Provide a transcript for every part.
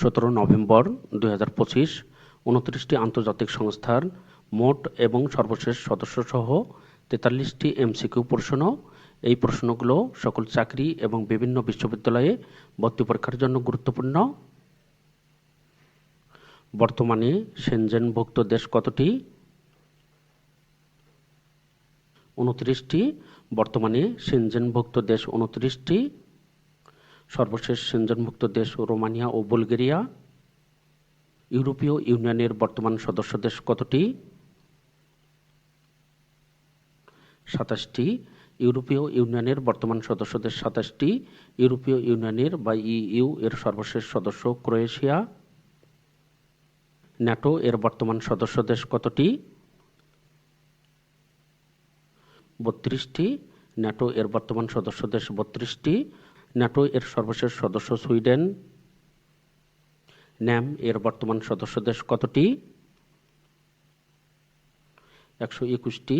সতেরো নভেম্বর দুই হাজার পঁচিশ, উনত্রিশটি আন্তর্জাতিক সংস্থার মোট এবং সর্বশেষ সদস্যসহ তেতাল্লিশটি এমসিকিউ প্রশ্ন। এই প্রশ্নগুলো সকল চাকরি এবং বিভিন্ন বিশ্ববিদ্যালয়ে ভর্তি পরীক্ষার জন্য গুরুত্বপূর্ণ। বর্তমানে সেনজেনভুক্ত দেশ কতটি? উনত্রিশটি। বর্তমানে সেনজেনভুক্ত দেশ উনত্রিশটি। সর্বশেষ সেনজেনভুক্ত দেশ রোমানিয়া ও বুলগেরিয়া। ইউরোপীয় ইউনিয়নের বর্তমান সদস্য দেশ কতটি? সাতাশটি। ইউরোপীয় ইউনিয়নের বর্তমান সদস্য দেশ সাতাশটি। ইউরোপীয় ইউনিয়নের বা ইইউ এর সর্বশেষ সদস্য ক্রোয়েশিয়া। ন্যাটো এর বর্তমান সদস্য দেশ কতটি? বত্রিশটি। ন্যাটো এর বর্তমান সদস্য দেশ বত্রিশটি। ন্যাটো এর সর্বশেষ সদস্য সুইডেন। ন্যাম এর বর্তমান সদস্য দেশ কতটি? একশো একুশটি।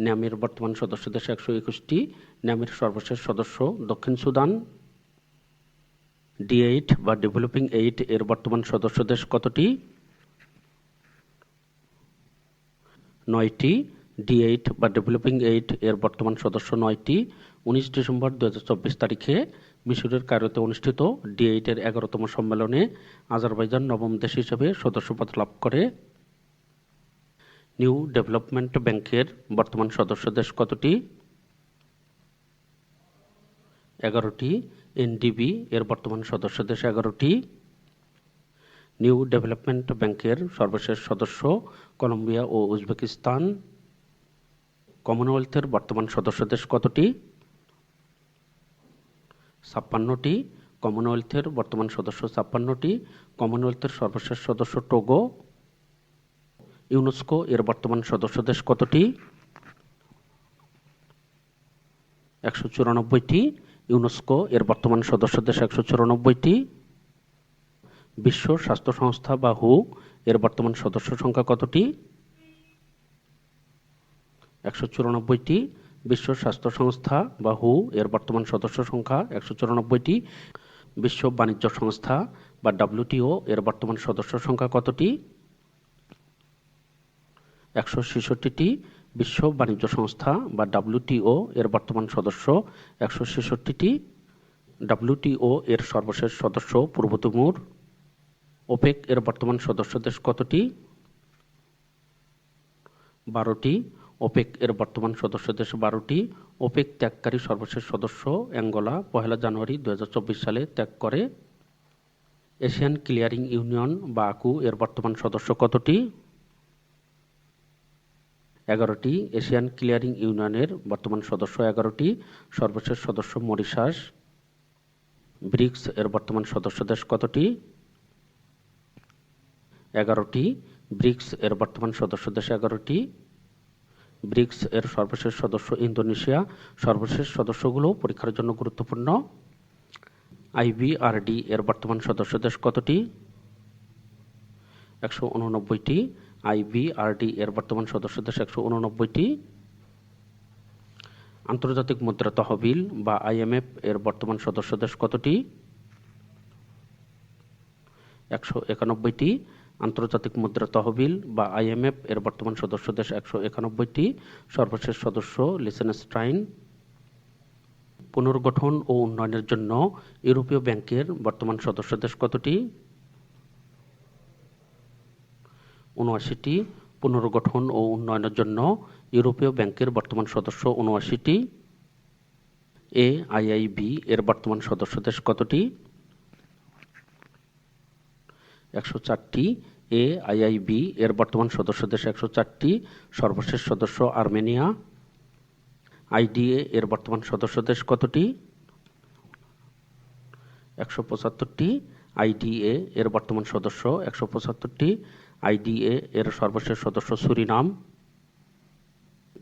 ন্যামের বর্তমান সদস্য দেশ একশো একুশটি। ন্যামের সর্বশেষ সদস্য দক্ষিণ সুদান। ডি এইট বা ডেভেলপিং এইট এর বর্তমান সদস্য দেশ কতটি? নয়টি। ডি এইট বা ডেভেলপিং এইট এর বর্তমান সদস্য নয়টি। উনিশ ডিসেম্বর দু হাজার চব্বিশ তারিখে মিশরের কায়রোতে অনুষ্ঠিত ডি এইটের এগারোতম সম্মেলনে আজারবাইজান নবম দেশ হিসেবে সদস্যপদ লাভ করে। নিউ ডেভেলপমেন্ট ব্যাংকের বর্তমান সদস্য দেশ কতটি? এগারোটি। এনডিবি এর বর্তমান সদস্য দেশ এগারোটি। নিউ ডেভেলপমেন্ট ব্যাংকের সর্বশেষ সদস্য কলম্বিয়া ও উজবেকিস্তান। কমনওয়েলথের বর্তমান সদস্য দেশ কতটি? ছাপ্পান্নটি কমনওয়েলথের বর্তমান সদস্য ছাপ্পান্নটি কমনওয়েলথের সর্বশেষ সদস্য টোগো। ইউনেস্কো এর বর্তমান সদস্য দেশ কতটি? একশো চুরানব্বইটি। ইউনেস্কো এর বর্তমান সদস্য দেশ একশো চুরানব্বইটি। বিশ্ব স্বাস্থ্য সংস্থা বা হু এর বর্তমান সদস্য সংখ্যা কতটি? একশো চুরানব্বইটি। বিশ্ব স্বাস্থ্য সংস্থা বা হু, এর বর্তমান সদস্য সংখ্যা একশো চুরানব্বইটি। বিশ্ব বাণিজ্য সংস্থা বা ডাব্লিউটিও, এর বর্তমান সদস্য সংখ্যা কতটি? একশো ছেষট্টিটি। বিশ্ব বাণিজ্য সংস্থা বা ডাব্লিউটিও, এর বর্তমান সদস্য একশো ছেষট্টিটি। ডাব্লিউটিও, এর সর্বশেষ সদস্য পূর্ব তিমুর ওপেক, এর বর্তমান সদস্য দেশ কতটি? বারোটি। ওপেক এর বর্তমান সদস্য দেশ বারোটি। ওপেক ত্যাগকারী সর্বশেষ সদস্য অ্যাঙ্গোলা, পহেলা জানুয়ারি দু হাজার চব্বিশ সালে ত্যাগ করে। এশিয়ান ক্লিয়ারিং ইউনিয়ন বা আকু এর বর্তমান সদস্য কতটি? এগারোটি। এশিয়ান ক্লিয়ারিং ইউনিয়নের বর্তমান সদস্য এগারোটি। সর্বশেষ সদস্য মরিশাস। ব্রিক্স এর বর্তমান সদস্য দেশ কতটি? এগারোটি। ব্রিক্স এর বর্তমান সদস্য দেশ এগারোটি। ব্রিক্স এর সর্বশেষ সদস্য ইন্দোনেশিয়া। সর্বশেষ সদস্যগুলো পরীক্ষার জন্য গুরুত্বপূর্ণ। আইবিআরডি এর বর্তমান সদস্য দেশ কতটি? একশো উননব্বইটি। আইবিআরডি এর বর্তমান সদস্য দেশ একশো উননব্বইটি। আন্তর্জাতিক মুদ্রা তহবিল বা আইএমএফ এর বর্তমান সদস্য দেশ কতটি? একশো একানব্বইটি। আন্তর্জাতিক মুদ্রা তহবিল বা আইএমএফ এর বর্তমান সদস্য দেশ একশো একানব্বইটি। সর্বশেষ সদস্য লিসেনস্টাইন পুনর্গঠন ও উন্নয়নের জন্য ইউরোপীয় ব্যাংকের বর্তমান সদস্য দেশ কতটি? উনআশিটি পুনর্গঠন ও উন্নয়নের জন্য ইউরোপীয় ব্যাংকের বর্তমান সদস্য উনআশিটি এ আইআইবি এর বর্তমান সদস্য দেশ কতটি? একশো চারটি। এ আইআইবি এর বর্তমান সদস্য দেশ একশো চারটি, সর্বশেষ সদস্য আর্মেনিয়া। আইডিএ এর বর্তমান সদস্য দেশ কতটি? একশো পঁচাত্তরটি। আইডিএ এর বর্তমান সদস্য একশো পঁচাত্তরটি। আইডিএ এর সর্বশেষ সদস্য সুরিনাম।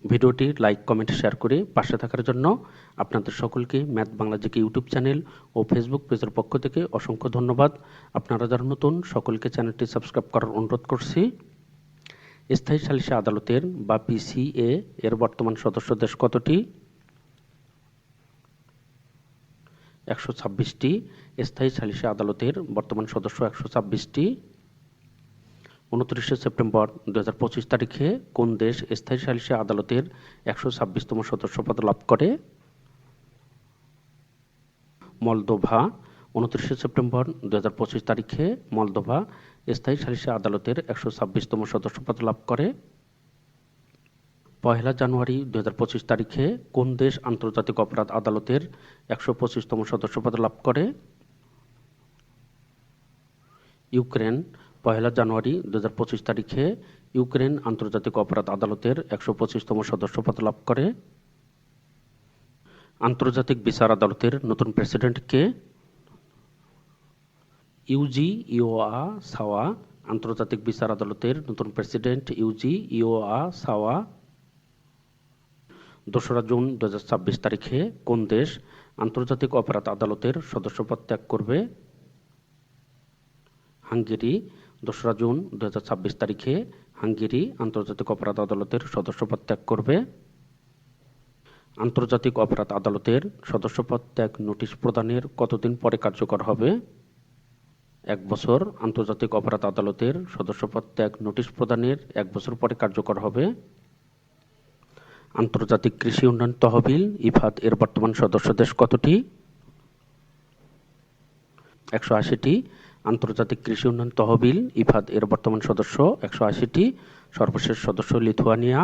ভিডিওটি লাইক, কমেন্ট, শেয়ার করে পাশে থাকার জন্য আপনাদের সকলকে math Bangla GK YouTube channel ও ফেসবুক পেজের পক্ষ থেকে অসংখ্য ধন্যবাদ। আপনারা যারা নতুন, সকলকে চ্যানেলটি সাবস্ক্রাইব করার অনুরোধ করছি। স্থায়ী সালিসি আদালতের বা পিসিএ এর বর্তমান সদস্য দেশ কতটি? একশো ছাব্বিশটি। স্থায়ী সালিসি আদালতের বর্তমান সদস্য একশো ছাব্বিশটি। উনত্রিশে সেপ্টেম্বর দু হাজার পঁচিশ তারিখে কোন দেশ স্থায়ী সালিসি আদালতের একশো ছাব্বিশতম সদস্য পদ লাভ করে? মলদোভা, উনত্রিশে সেপ্টেম্বর দু হাজার পঁচিশ তারিখে মলদোভা স্থায়ী সালিসি আদালতের একশো ছাব্বিশতম সদস্য পদ লাভ করে? পয়লা জানুয়ারি দু হাজার পঁচিশ তারিখে কোন দেশ আন্তর্জাতিক অপরাধ আদালতের একশো পঁচিশতম সদস্য পদ লাভ করে? ইউক্রেন পয়লা জানুয়ারি দু হাজার পঁচিশ তারিখে ইউক্রেন আন্তর্জাতিক অপরাধ আদালতের একশো পঁচিশতম সদস্য পদ লাভ করে। আন্তর্জাতিক বিচার আদালতের নতুন প্রেসিডেন্ট কে ইউজি ইওয়া সাওয়া, আন্তর্জাতিক বিচার আদালতের নতুন প্রেসিডেন্ট ইউজি ইওয়া সাওয়া। দোসরা জুন দু হাজার ছাব্বিশ তারিখে কোন দেশ আন্তর্জাতিক অপরাধ আদালতের সদস্যপদ ত্যাগ করবে? হাঙ্গেরি দোসরা জুন দু হাজার ছাব্বিশ তারিখে হাঙ্গেরি আন্তর্জাতিক অপরাধ আদালতের সদস্যপদ ত্যাগ করবে। আন্তর্জাতিক অপরাধ আদালতের সদস্যপদ ত্যাগ নোটিশ প্রদানের কতদিন পরে কার্যকর হবে? এক বছর আন্তর্জাতিক অপরাধ আদালতের সদস্যপদ ত্যাগ নোটিশ প্রদানের এক বছর পরে কার্যকর হবে। আন্তর্জাতিক কৃষি উন্নয়ন তহবিল ইফাদ এর বর্তমান সদস্য দেশ কতটি? একশো আশিটি। আন্তর্জাতিক কৃষি উন্নয়ন তহবিল, ইফাদ এর বর্তমান সদস্য, একশো আশিটি, সর্বশেষ সদস্য Lithuania.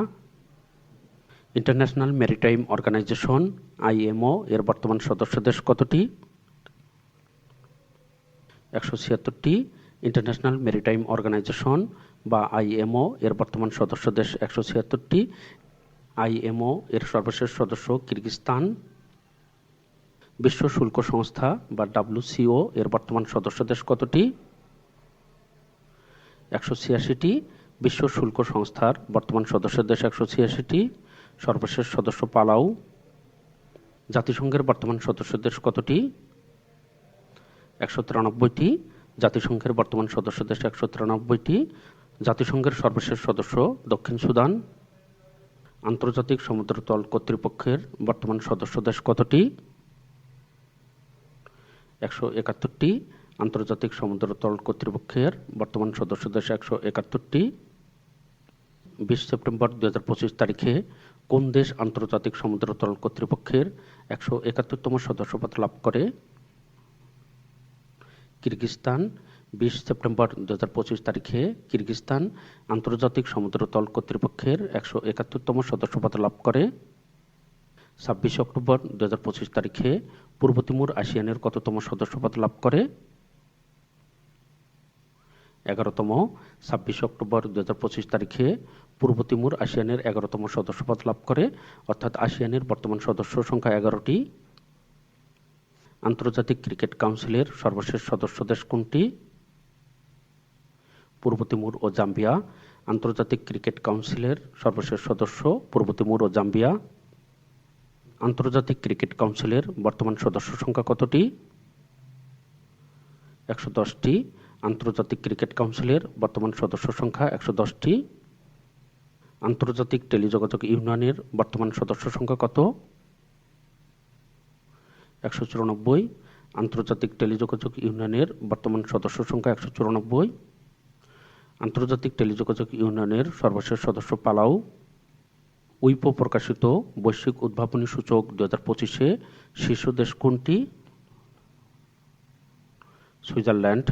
International maritime organisation, IMO, এর বর্তমান সদস্য দেশ কতটি? একশো ছিয়াত্তরটি। ইন্টারন্যাশনাল মেরিটাইম অর্গানাইজেশন বা আইএমও, এর বর্তমান সদস্য দেশ একশো ছিয়াত্তরটি। আইএমও, এর সর্বশেষ সদস্য কিরগিস্তান। বিশ্ব শুল্ক সংস্থা বা ডাব্লিউসিও এর বর্তমান সদস্য দেশ কতটি? একশো ছিয়াশিটি। বিশ্ব শুল্ক সংস্থার বর্তমান সদস্য দেশ একশো ছিয়াশিটি। সর্বশেষ সদস্য পালাউ জাতিসংঘের বর্তমান সদস্য দেশ কতটি? একশো তিরানব্বইটি। জাতিসংঘের বর্তমান সদস্য দেশ একশো তিরানব্বইটি। জাতিসংঘের সর্বশেষ সদস্য দক্ষিণ সুদান। আন্তর্জাতিক সমুদ্রতল কর্তৃপক্ষের বর্তমান সদস্য দেশ কতটি? একশো একাত্তরটি আন্তর্জাতিক সমুদ্রতল কর্তৃপক্ষের বর্তমান সদস্য দেশ একশো একাত্তরটি। বিশ সেপ্টেম্বর দু হাজার পঁচিশ তারিখে কোন দেশ আন্তর্জাতিক সমুদ্র সমুদ্রতল কর্তৃপক্ষের একশো একাত্তরতম সদস্যপদ লাভ করে? কিরগিস্তান। বিশ সেপ্টেম্বর দু হাজার পঁচিশ তারিখে কিরগিস্তান আন্তর্জাতিক সমুদ্রতল কর্তৃপক্ষের একশো একাত্তরতম সদস্যপদ লাভ করে। ছাব্বিশে অক্টোবর দু হাজার পঁচিশ তারিখে পূর্ব তিমুর আসিয়ানের কততম সদস্যপদ লাভ করে? এগারোতম ছাব্বিশে অক্টোবর দু হাজার পঁচিশ তারিখে পূর্ব তিমুর আসিয়ানের এগারোতম সদস্যপদ লাভ করে, অর্থাৎ আসিয়ানের বর্তমান সদস্য সংখ্যা এগারোটি। আন্তর্জাতিক ক্রিকেট কাউন্সিলের সর্বশেষ সদস্য দেশ কোনটি? পূর্ব তিমুর ও জাম্বিয়া। আন্তর্জাতিক ক্রিকেট কাউন্সিলের সর্বশেষ সদস্য পূর্ব তিমুর ও জাম্বিয়া। আন্তর্জাতিক ক্রিকেট কাউন্সিলের বর্তমান সদস্য সংখ্যা কতটি? একশো দশটি। আন্তর্জাতিক ক্রিকেট কাউন্সিলের বর্তমান সদস্য সংখ্যা একশো দশটি। আন্তর্জাতিক টেলিযোগাযোগ ইউনিয়নের বর্তমান সদস্য সংখ্যা কত? একশো চুরানব্বই। আন্তর্জাতিক টেলিযোগাযোগ ইউনিয়নের বর্তমান সদস্য সংখ্যা একশো চুরানব্বই। আন্তর্জাতিক টেলিযোগাযোগ ইউনিয়নের সর্বশেষ সদস্য পালাউ উইপো প্রকাশিত বৈশ্বিক উদ্ভাবনী সূচক দু হাজার পঁচিশে শীর্ষ দেশ কোনটি? সুইজারল্যান্ড।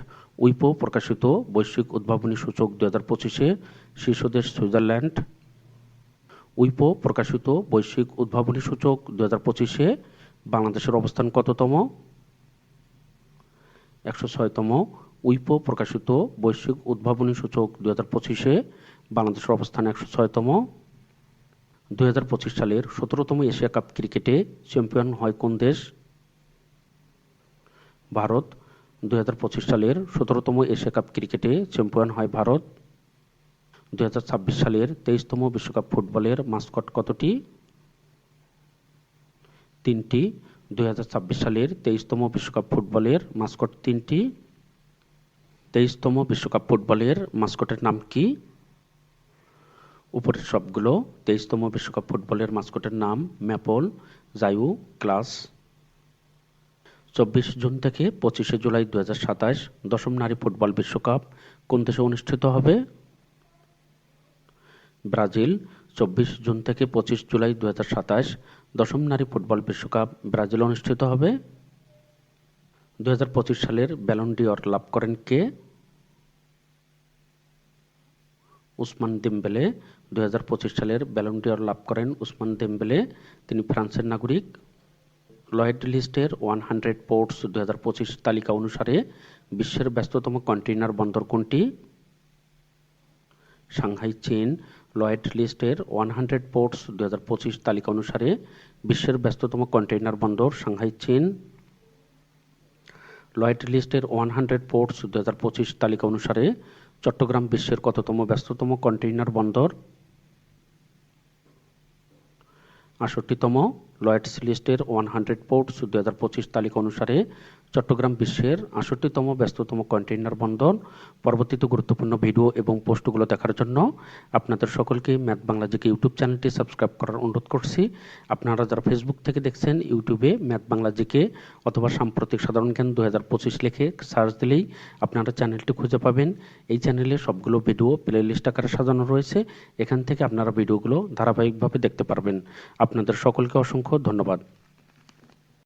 উইপো প্রকাশিত বৈশ্বিক উদ্ভাবনী সূচক দু হাজার পঁচিশে শীর্ষ দেশ সুইজারল্যান্ড। উইপো প্রকাশিত বৈশ্বিক উদ্ভাবনী সূচক দু হাজার পঁচিশে বাংলাদেশের অবস্থান কততম? একশো ছয়তম। উইপো প্রকাশিত বৈশ্বিক উদ্ভাবনী সূচক দু হাজার পঁচিশে বাংলাদেশের অবস্থান একশো ছয়তম। দুই হাজার পঁচিশ সালের সতেরোতম এশিয়া কাপ ক্রিকেটে চ্যাম্পিয়ন হয় কোন দেশ? ভারত। দুই হাজার পঁচিশ সালের সতেরোতম এশিয়া কাপ ক্রিকেটে চ্যাম্পিয়ন হয় ভারত। দুই হাজার ছাব্বিশ সালের তেইশতম বিশ্বকাপ ফুটবলের মাস্কট কতটি? তিনটি। দুই হাজার ছাব্বিশ সালের তেইশতম বিশ্বকাপ ফুটবলের মাস্কট তিনটি। তেইশতম বিশ্বকাপ ফুটবলের মাস্কটের নাম কি? উপরের সবগুলো তেইশতম বিশ্বকাপ ফুটবলের মাস্কটের নাম ম্যাপল জায়ু ক্লাস। চব্বিশ জুন থেকে পঁচিশে জুলাই দু সাতাশ দশম নারী ফুটবল বিশ্বকাপ কোন দেশে অনুষ্ঠিত হবে? ব্রাজিল, চব্বিশ জুন থেকে পঁচিশ জুলাই দু হাজার সাতাশ দশম নারী ফুটবল বিশ্বকাপ ব্রাজিল অনুষ্ঠিত হবে। দু হাজার পঁচিশ সালের ব্যালন ডিওর লাভ করেন কে? উসমান দেমবেলে দু হাজার পঁচিশ সালের ব্যালন ডিওর লাভ করেন উসমান দেমবেলে। তিনি ফ্রান্সের নাগরিক। লয়েড লিস্টের ওয়ান হান্ড্রেড পোর্টস দু হাজার পঁচিশ তালিকা অনুসারে বিশ্বের ব্যস্ততম কন্টেইনার বন্দর কোনটি? সাংহাই চীন। লয়েড লিস্টের ওয়ান হান্ড্রেড পোর্টস দু হাজার পঁচিশ তালিকা অনুসারে বিশ্বের ব্যস্ততম কন্টেইনার বন্দর সাংহাই চীন। লয়েড লিস্টের ওয়ান হান্ড্রেড পোর্টস দু হাজার পঁচিশ তালিকা অনুসারে চট্টগ্রাম বিশ্বের কততম ব্যস্ততম কন্টেইনার বন্দর? আষট্টিতম লয়েডস লিস্টের ওয়ান হান্ড্রেড পোর্টস দু হাজার পঁচিশ তালিকা অনুসারে চট্টগ্রাম বিশ্বের আষট্টিতম ব্যস্ততম কন্টেইনার বন্দর। পরবর্তীতে গুরুত্বপূর্ণ ভিডিও এবং পোস্টগুলো দেখার জন্য আপনাদের সকলকে ম্যাথ বাংলা জিকে ইউটিউব চ্যানেলটি সাবস্ক্রাইব করার অনুরোধ করছি। আপনারা যারা ফেসবুক থেকে দেখছেন, ইউটিউবে ম্যাথ বাংলা জিকে অথবা সাম্প্রতিক সাধারণ জ্ঞান দু হাজার পঁচিশ লিখে সার্চ দিলেই আপনারা চ্যানেলটি খুঁজে পাবেন। এই চ্যানেলে সবগুলো ভিডিও প্লে লিস্ট আকারে সাজানো রয়েছে। এখান থেকে আপনারা ভিডিওগুলো ধারাবাহিকভাবে দেখতে পারবেন। আপনাদের সকলকে অসংখ্য ধন্যবাদ।